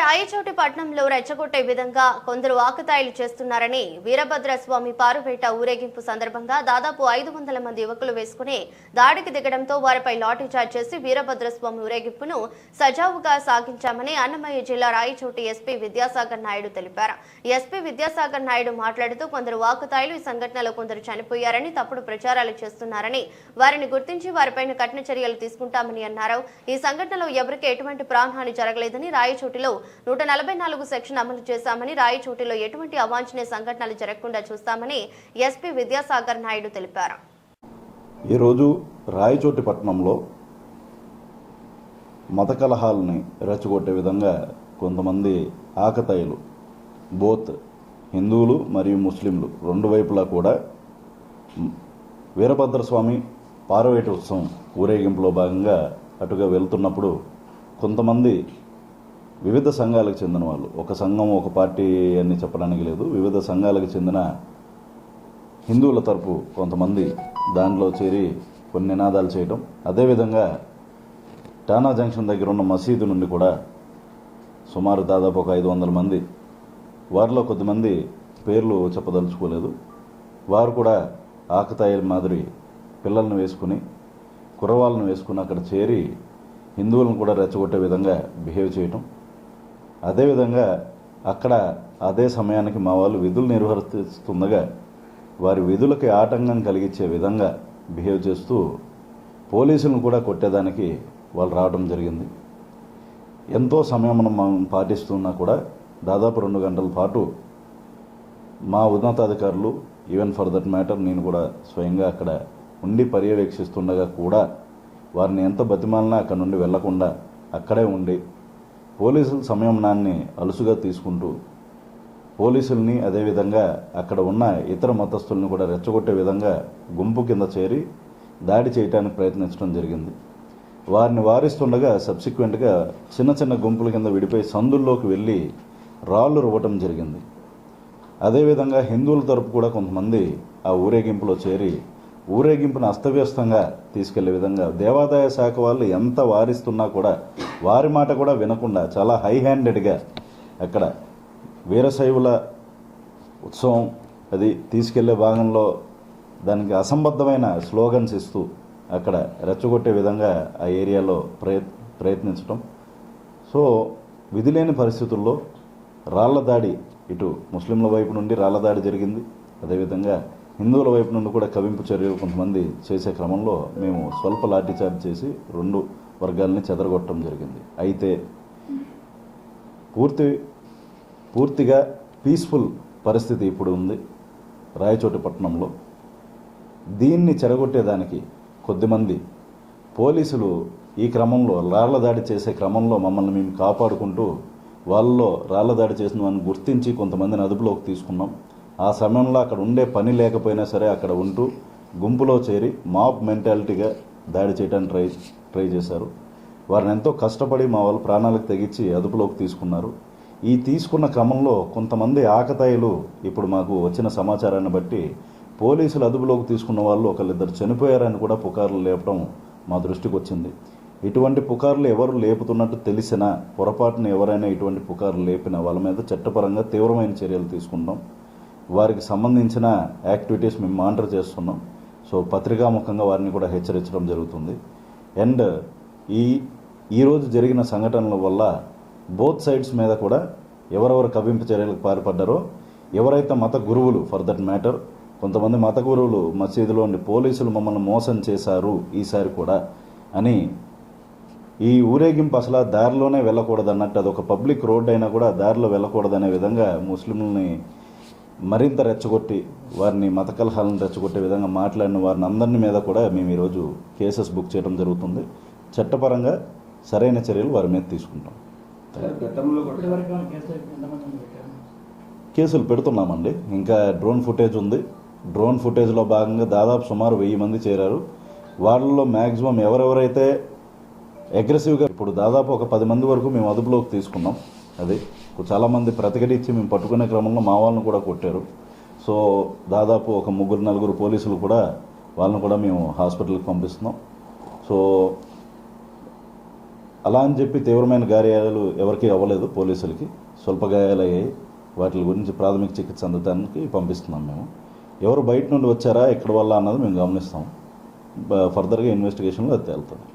రాయచోటి పట్నంలో రెచ్చగొట్టే విధంగా కొందరు ఆకతాయిలు చేస్తున్నారని వీరభద్రస్వామి పారుపేట ఊరేగింపు సందర్భంగా దాదాపు ఐదు వందల మంది యువకులు వేసుకుని దాడికి దిగడంతో వారిపై లాఠీచార్జ్ చేసి వీరభద్రస్వామి ఊరేగింపును సజావుగా సాగించామని అన్నమయ్య జిల్లా రాయచోటి ఎస్పీ విద్యాసాగర్ నాయుడు తెలిపారు. ఎస్పీ విద్యాసాగర్ నాయుడు మాట్లాడుతూ కొందరు వాకుతాయిలు ఈ సంఘటనలో కొందరు చనిపోయారని తప్పుడు ప్రచారాలు చేస్తున్నారని వారిని గుర్తించి వారిపైన కఠిన చర్యలు తీసుకుంటామని అన్నారు. ఈ సంఘటనలో ఎవరికీ ఎటువంటి ప్రాణహాని జరగలేదని రాయచోటిలో నూట నలభై నాలుగు సెక్షన్ అమలు చేశామని రాయచోటిలో ఎటువంటి అవాంఛనీయ సంఘటనలు జరగకుండా చూస్తామని ఎస్పీ విద్యాసాగర్ నాయుడు తెలిపారు. ఈరోజు రాయచోటి పట్టణంలో మత కలహాలని రెచ్చగొట్టే విధంగా కొంతమంది ఆకతాయిలు బోత్ హిందువులు మరియు ముస్లింలు రెండు వైపులా కూడా వీరభద్రస్వామి పార్వేట ఉత్సవం ఊరేగింపులో భాగంగా అటుగా వెళ్తున్నప్పుడు కొంతమంది వివిధ సంఘాలకు చెందిన వాళ్ళు. ఒక సంఘం ఒక పార్టీ అని చెప్పడానికి లేదు. వివిధ సంఘాలకు చెందిన హిందువుల తరపు కొంతమంది దాంట్లో చేరి కొన్ని నినాదాలు చేయడం అదేవిధంగా టానా జంక్షన్ దగ్గర ఉన్న మసీదు నుండి కూడా సుమారు దాదాపు ఒక ఐదు వందల మంది. వారిలో కొద్దిమంది పేర్లు చెప్పదలుచుకోలేదు. వారు కూడా ఆకతాయిల మాదిరి పిల్లలను వేసుకుని కుర్రవాళ్ళను వేసుకుని అక్కడ చేరి హిందువులను కూడా రెచ్చగొట్టే విధంగా బిహేవ్ చేయటం. అదేవిధంగా అక్కడ అదే సమయానికి మా వాళ్ళు విధులు నిర్వర్తిస్తుండగా వారి విధులకి ఆటంకం కలిగించే విధంగా బిహేవ్ చేస్తూ పోలీసులను కూడా కొట్టేదానికి వాళ్ళు రావడం జరిగింది. ఎంతో సమయం మనం పాటిస్తున్నా కూడా దాదాపు రెండు గంటల పాటు మా ఉన్నతాధికారులు ఈవెన్ ఫర్ దట్ మ్యాటర్ నేను కూడా స్వయంగా అక్కడ ఉండి పర్యవేక్షిస్తుండగా కూడా వారిని ఎంత బతిమాలినా అక్కడ నుండి వెళ్ళకుండా అక్కడే ఉండి పోలీసుల సంయమనాన్ని అలుసుగా తీసుకుంటూ పోలీసుల్ని అదేవిధంగా అక్కడ ఉన్న ఇతర మతస్థుల్ని కూడా రెచ్చగొట్టే విధంగా గుంపు కింద చేరి దాడి చేయడానికి ప్రయత్నించడం జరిగింది. వారిని వారిస్తుండగా సబ్సిక్వెంట్గా చిన్న చిన్న గుంపుల కింద విడిపోయి సందుల్లోకి వెళ్ళి రాళ్ళు రువ్వటం జరిగింది. అదేవిధంగా హిందువుల తరపు కూడా కొంతమంది ఆ ఊరేగింపులో చేరి ఊరేగింపును అస్తవ్యస్తంగా తీసుకెళ్ళే విధంగా దేవాదాయ శాఖ వాళ్ళు ఎంత వారిస్తున్నా కూడా వారి మాట కూడా వినకుండా చాలా హై హ్యాండెడ్గా అక్కడ వీరశైవుల ఉత్సవం అది తీసుకెళ్ళే భాగంలో దానికి అసంబద్ధమైన స్లోగన్స్ ఇస్తూ అక్కడ రెచ్చగొట్టే విధంగా ఆ ఏరియాలో ప్రయత్ ప్రయత్నించడం సో విధిలేని పరిస్థితుల్లో రాళ్ళ దాడి ఇటు ముస్లింల వైపు నుండి రాళ్ళ దాడి జరిగింది. అదేవిధంగా హిందువుల వైపు నుండి కూడా కవింపు చర్యలు కొంతమంది చేసే క్రమంలో మేము స్వల్ప లాఠీచార్జ్ చేసి రెండు వర్గాలని చెదరగొట్టడం జరిగింది. అయితే పూర్తి పూర్తిగా పీస్ఫుల్ పరిస్థితి ఇప్పుడు ఉంది రాయచోటి పట్టణంలో దీన్ని చెరగొట్టేదానికి కొద్దిమంది పోలీసులు ఈ క్రమంలో రాళ్ళ దాడి చేసే క్రమంలో మమ్మల్ని మేము కాపాడుకుంటూ వాళ్ళలో రాళ్ళ దాడి చేసిన వారిని గుర్తించి కొంతమందిని అదుపులోకి తీసుకున్నాం. ఆ సమయంలో అక్కడ ఉండే పని లేకపోయినా సరే అక్కడ ఉంటూ గుంపులో చేరి మాబ్ మెంటాలిటీగా దాడి చేయడానికి ట్రై ట్రై చేశారు. వారిని ఎంతో కష్టపడి మా వాళ్ళు ప్రాణాలకు తెగించి అదుపులోకి తీసుకున్నారు. ఈ తీసుకున్న క్రమంలో కొంతమంది ఆకతాయిలు ఇప్పుడు మాకు వచ్చిన సమాచారాన్ని బట్టి పోలీసులు అదుపులోకి తీసుకున్న వాళ్ళు ఒకళ్ళిద్దరు చనిపోయారని కూడా పుకార్లు లేపడం మా దృష్టికి వచ్చింది. ఇటువంటి పుకార్లు ఎవరు లేపుతున్నట్టు తెలిసినా పొరపాటున ఎవరైనా ఇటువంటి పుకార్లు లేపినా వాళ్ళ మీద చట్టపరంగా తీవ్రమైన చర్యలు తీసుకుంటాం వారికి సంబంధించిన యాక్టివిటీస్ మేము మానిటర్ చేస్తున్నాం. సో పత్రికాముఖంగా వారిని కూడా హెచ్చరించడం జరుగుతుంది. అండ్ ఈ ఈరోజు జరిగిన సంఘటనల వల్ల బోత్ సైడ్స్ మీద కూడా ఎవరెవరు కవ్వింపు చర్యలకు పాల్పడ్డారో ఎవరైతే మత గురువులు ఫర్ దట్ మ్యాటర్ కొంతమంది మత గురువులు మసీదులోని పోలీసులు మమ్మల్ని మోసం చేశారు ఈసారి కూడా అని ఈ ఊరేగింపు అసలు ఆ దారిలోనే వెళ్ళకూడదు అన్నట్టు అది ఒక పబ్లిక్ రోడ్ అయినా కూడా దారిలో వెళ్ళకూడదనే విధంగా ముస్లింలని మరింత రెచ్చగొట్టి వారిని మత కలహాలను రెచ్చగొట్టే విధంగా మాట్లాడిన వారిని అందరిని మీద కూడా మేము ఈరోజు కేసెస్ బుక్ చేయడం జరుగుతుంది. చట్టపరంగా సరైన చర్యలు వారి మీద తీసుకుంటాం. కేసులు పెడుతున్నామండి. ఇంకా డ్రోన్ ఫుటేజ్ ఉంది. డ్రోన్ ఫుటేజ్లో భాగంగా దాదాపు సుమారు వెయ్యి మంది చేరారు. వాళ్ళలో మ్యాక్సిమం ఎవరెవరైతే అగ్రెసివ్గా ఇప్పుడు దాదాపు ఒక పది మంది వరకు మేము అదుపులోకి తీసుకున్నాం. అది చాలామంది ప్రతిఘటించి మేము పట్టుకునే క్రమంలో మా వాళ్ళని కూడా కొట్టారు. సో దాదాపు ఒక ముగ్గురు నలుగురు పోలీసులు కూడా వాళ్ళని కూడా మేము హాస్పిటల్కి పంపిస్తున్నాం. సో అలా అని చెప్పి తీవ్రమైన గాయాలు ఎవరికీ అవ్వలేదు పోలీసులకి. స్వల్ప గాయాలు అయ్యాయి వాటి గురించి ప్రాథమిక చికిత్స అందటానికి పంపిస్తున్నాం మేము. ఎవరు బయట నుండి వచ్చారా ఎక్కడ వల్ల అన్నది మేము గమనిస్తాం. ఫర్దర్గా ఇన్వెస్టిగేషన్లో అది తేలుతుంది.